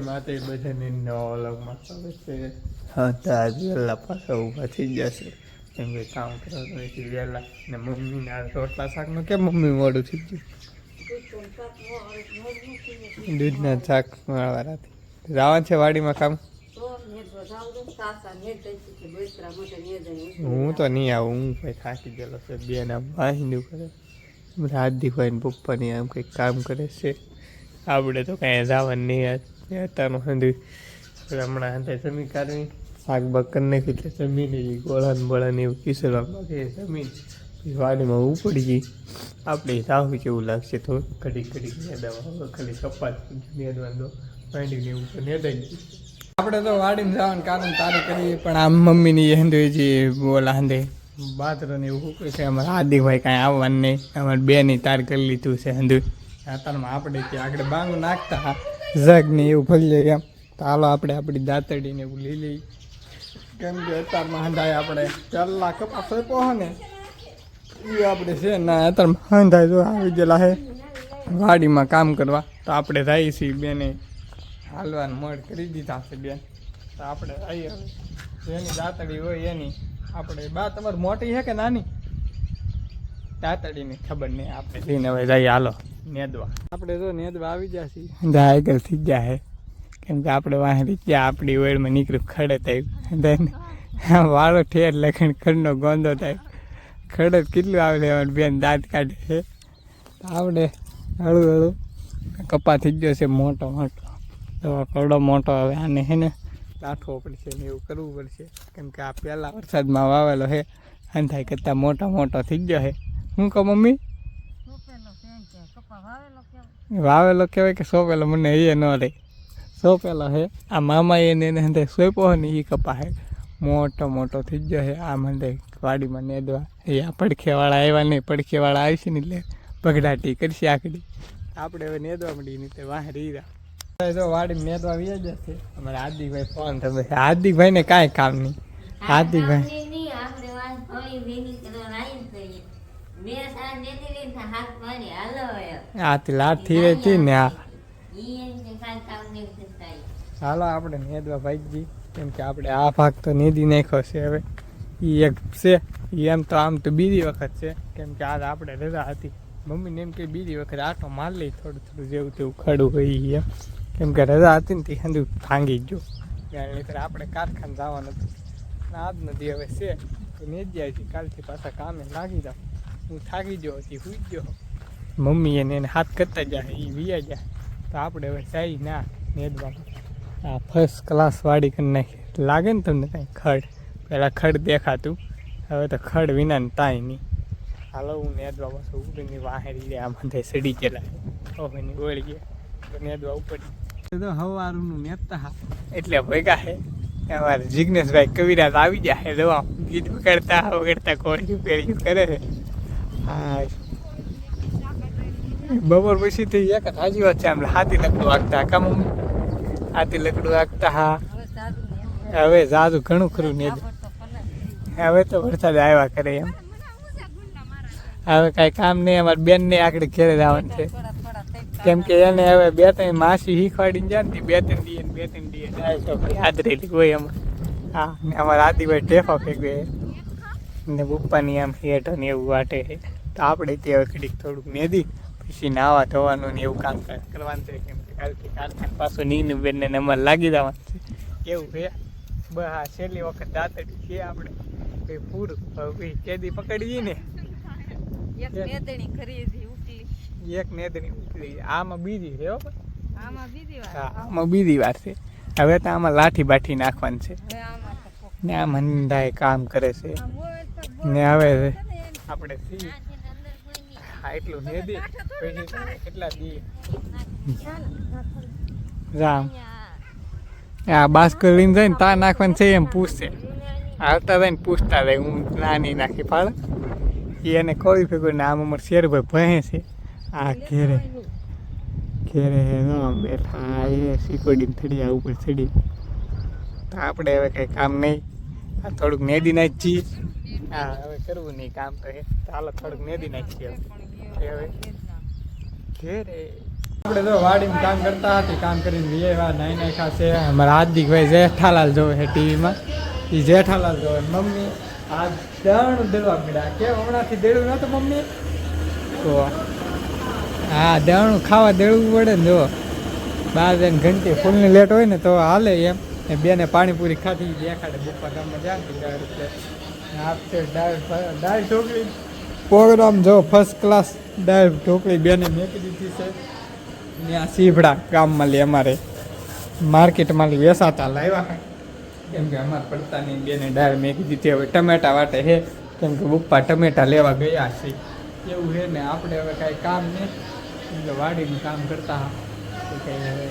માતે બધાને નવા અલગમાં સ્વાગત છે. વહેલા પાછા ઊભા થઈ જશે. કેમ કે કામ છે વહેલા. ને મમ્મીના રોટલા શાકનું કેમ મમ્મી મોડું થઈ ગયું? દૂધના શાક વાળવાથી જવાનું છે વાડીમાં કામ? હું તો નહીં આવું, હું કંઈ થાકી ગયેલો છે. બેન આમ વાહિંદું કરે ભાઈ ને પપ્પાની આમ કંઈક કામ કરે છે. આપણે તો કાંઈ જવાનું નહીં આજ. અત્યારનું હંધું. હમણાં હંધે જમીન કાઢવી શાક બકરને કીધે જમીન એ ગોળાન બોળાને એવું કિસરવા માંગે જમીન. વાડીમાં ઉપડી ગઈ. આપણે સાવ કેવું લાગશે તો ઘડી ઘડી નેદાવા. ખાલી કપાસ નેદવાનો માંડીને ને તો નેદાઈ ગયું આપણે તો વાડીને જવાનું કારણ તારે કરીએ, પણ આમ મમ્મીની હેંદુ જે બોલા હંધે બાથરૂમ ને એવું શું છે, અમારા હાર્દિકભાઈ કાંઈ આવવાનું નહીં. અમારે બેની તાર કરી લીધું છે હંધુ અત્યારમાં આપણે ત્યાં આગળ બાંગું નાખતા જગ ને એવું ભરી જાય એમ. તો હાલો આપણે આપણી દાંતડીને એવું લઈ લઈ કેમ કે અત્યારમાં હંધાય આપણે પહેલાં કપાસ હોય ને એ આપણે છે ના અત્યારમાં હંધાય જો આવી ગયેલા છે વાડીમાં કામ કરવા. તો આપણે જઈએ છીએ બેને હાલવાનું મળ કરી દીધા છે બેન. તો આપણે આવીએ જેની દાંતડી હોય એની. આપણે બા, તમારી મોટી છે કે નાની? દાંતડીની ખબર નહીં. આપણે લઈને હવે જઈએ. હાલો. નેદવા. આપણે તો નેદવા આવી જશે આગળ થઈ જાય કેમ કે આપણે વાંહી ત્યાં આપણી ઓળમાં નીકળ્યું ખડે થાય. વાળો ઠેર લખીને ખડનો ગોંધો થાય. ખડે કેટલું આવે લેવાનું બેન દાંત કાઢે છે. તો આપણે હળું હળું. કપા થઈ ગયો છે મોટો મોટો. તો કરડો મોટો આવે આને હે ને લાઠવો પડશે ને એવું કરવું પડશે. કેમ કે આ પહેલાં વરસાદમાં વાવેલો છે. અંધાઈ કરતાં મોટો મોટો થઈ ગયો છે. હું કહો મમ્મી? વાવેલો કહેવાય કે સોંપેલો? મને એ ન રહે સોંપેલો હે. આ મામા એને એને હંધે સોંપ્યો ને એ કપા હે. મોટો મોટો થઈ ગયો છે આમ હંધે વાડીમાં નેદવા. એ આ પડખેવાળા આવ્યા નહીં પડખેવાળા આવશે ને એટલે પગડાટી કરશે આકડી આપણે હવે નેદવા મળી નહીં તે વાહ રહી રહ્યા. જો વાડી નેદવા વ્યાજ છે અમારે હાર્દિકભાઈ ફોન તમે હાર્દિકભાઈ ને કાંઈ કામ નહીં. હાર્દિકભાઈ. આ લાઠી રહેતી ને આ. હાલો, આપણે નેદવા ભાઈજી કેમ કે આપણે આ ભાગ તો નેદી નાખ્યો છે હવે. એ એક છે. એ એમ તો આમ તો બીજી વખત છે. કેમ કે આજ આપણે રજા હતી. મમ્મીને એમ કે બીજી વખત આટો માર લઈ થોડું થોડું જેવું તેવું ખડું હોય એમ. કેમ કે રજા હતી ને તે હંધું ભાંગી ગયો. ત્યાં નહીંતર આપણે કારખાને જવાનું હતું. આજ નથી હવે છે. તો નેદ્યા છે કાલથી પાછા કામે લાગી જાઉં. હું થાકી ગયો હતી, હુઈ ગયો. મમ્મી એને એને હાથ કરતા જાય એ વિયા જાય. તો આપણે હવે સાઈ ના નેદવામાં આ ફર્સ્ટ ક્લાસ વાળી કરી નાખી. લાગે ને તમને કાંઈ? ખડ. પહેલાં ખડ દેખાતું. હવે તો ખડ વિના ને તાય નહીં. હાલો હું નેદવા પાછું ઉપરની વાહેરી લે આમ અંધે સડી ગયેલા. ઓહની ઓળી ગયા. તો નેદવા ઉપડી તો હવારનું નેતા હા. એટલે ભેગા હે. અમારે જિગ્નેશભાઈ કવિરાજ આવી જાય દવા ગીત વગાડતા વગાડતા કોળિયું પેળિયું કરે છે. હા બપોર પછી થી એક હાજી વાત છે આમ હાથી લકડું વાગતા કામ હાથી લકડું વાગતા હા. હવે જાદુ ઘણું ખરું ને હવે તો વરસાદ આવ્યા કરે એમ. હવે કાંઈ કામ નહીં, અમારે બેનને આગળ ઘેરે જવાનું છે. કેમ કે એને હવે બે ત્રણ માસી શીખવાડીને જાય ને બે ત્રણ દીએ બે ત્રણ દીએ જાય તો યાદ રહેલી હોય એમાં. હા, ને અમારા આદિભાઈ ટેફો ફેંકવે ને પપ્પાની આમ હેઠ ને એવું વાટે તો આપણે ત્યાં ઘડીક થોડુંક મેદી પછી નાવા ધોવાનું ને એવું કામ કરવાનું છે. કેમ કે કાલથી કારખાને પાછું નીનું બેનને નંબર લાગી જવાનું છે. એવું છે? બસ હા છેલ્લી વખત દાંતડી છે આપણે. કંઈ પૂરું હવે કેદી પકડીએ ને. એક મેદણી ખરીદી ઉકલી. એક નેદણી ઉતરી આમાં બીજી છે હો. આમાં બીજી વાર. હા આમાં બીજી વાર છે. હવે તો આમાં લાઠી બાઠી નાખવાની છે. ને આ મંદાય કામ કરે છે. ને હવે. આપણે હા એટલું નેદી પછી કેટલા દી. રામ. આ બાસ્કો લઈને જાય ને તા નાખવાનું છે એમ પૂછશે આવતા જાય ને પૂછતા જાય હું નાની નાખી પાડે ઈ એને કોઈ ફેંકું ને આમ અમારે શેરભાઈ ભહે છે. આ ઘેરે. ઘેરે આમ બેઠા. એ શીખોડીને થડી આ ઉપર ચડી. તો આપણે હવે કંઈ કામ નહીં. આ થોડુંક નેદી નાખી. હા હવે કરવું નહીં કામ તો હે. ચાલો થોડુંક નેદી નાખીએ આપણે તો વાડીમાં કામ કરતા હતી, કામ કરીને નાખ્યા છે. અમારા હાર્દિકભાઈ જેઠાલાલ જોવે છે ટીવીમાં. એ જેઠાલાલ જોવે મમ્મી, આ દળનું દેવા મળ્યા કે હમણાંથી દેડું નહોતું મમ્મી? તો હા દળનું ખાવા દેડવું પડે ને જો બાર જણ ઘંટી ફૂલની લેટ હોય ને તો હાલે એમ. એ બેને પાણીપુરી ખાધી. દેખાડે બપા ગામમાં જાય ને આપશે દાળ ઢોકળી. પ્રોગ્રામ જો ફર્સ્ટ ક્લાસ દાળ ઢોકળી બેને મેકી દીધી છે. આ સીભડા ગામમાં લે અમારે માર્કેટમાં વેસાતા લાવ્યા કેમ કે અમારે પડતા નહીં બેને દાળ મેકી દીધી હવે ટમેટા વાટે હે કેમ કે પપ્પા ટમેટા લેવા ગયા છે. એવું છે ને આપણે હવે કાંઈ કામ નહીં કેમ કે વાડીનું કામ કરતા હા. તો કંઈ હવે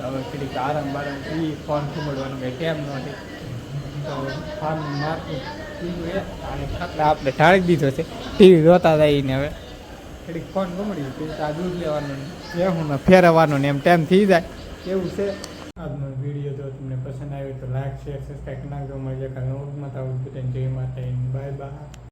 હવે થોડીક આરામ બારામ એ ફોન ખુમડવાનો કંઈ કેમ નહોતી તો અને ખાટલા આપણે ઠાળી દીધો છે. ટીવી જોતા જઈને હવે. થોડીક ફોન ગમડી પછી આ દૂધ લેવાનું ને હું ફેરવવાનું ને એમ ટાઈમ થઈ જાય. એવું છે. આજનો વીડિયો જો તમને પસંદ આવ્યો તો લાઈક, શેર સબસ્ક્રાઈબ નાખજો મળીએ કાલે નવું મત આવું બધાને જય માતા બાય બાય.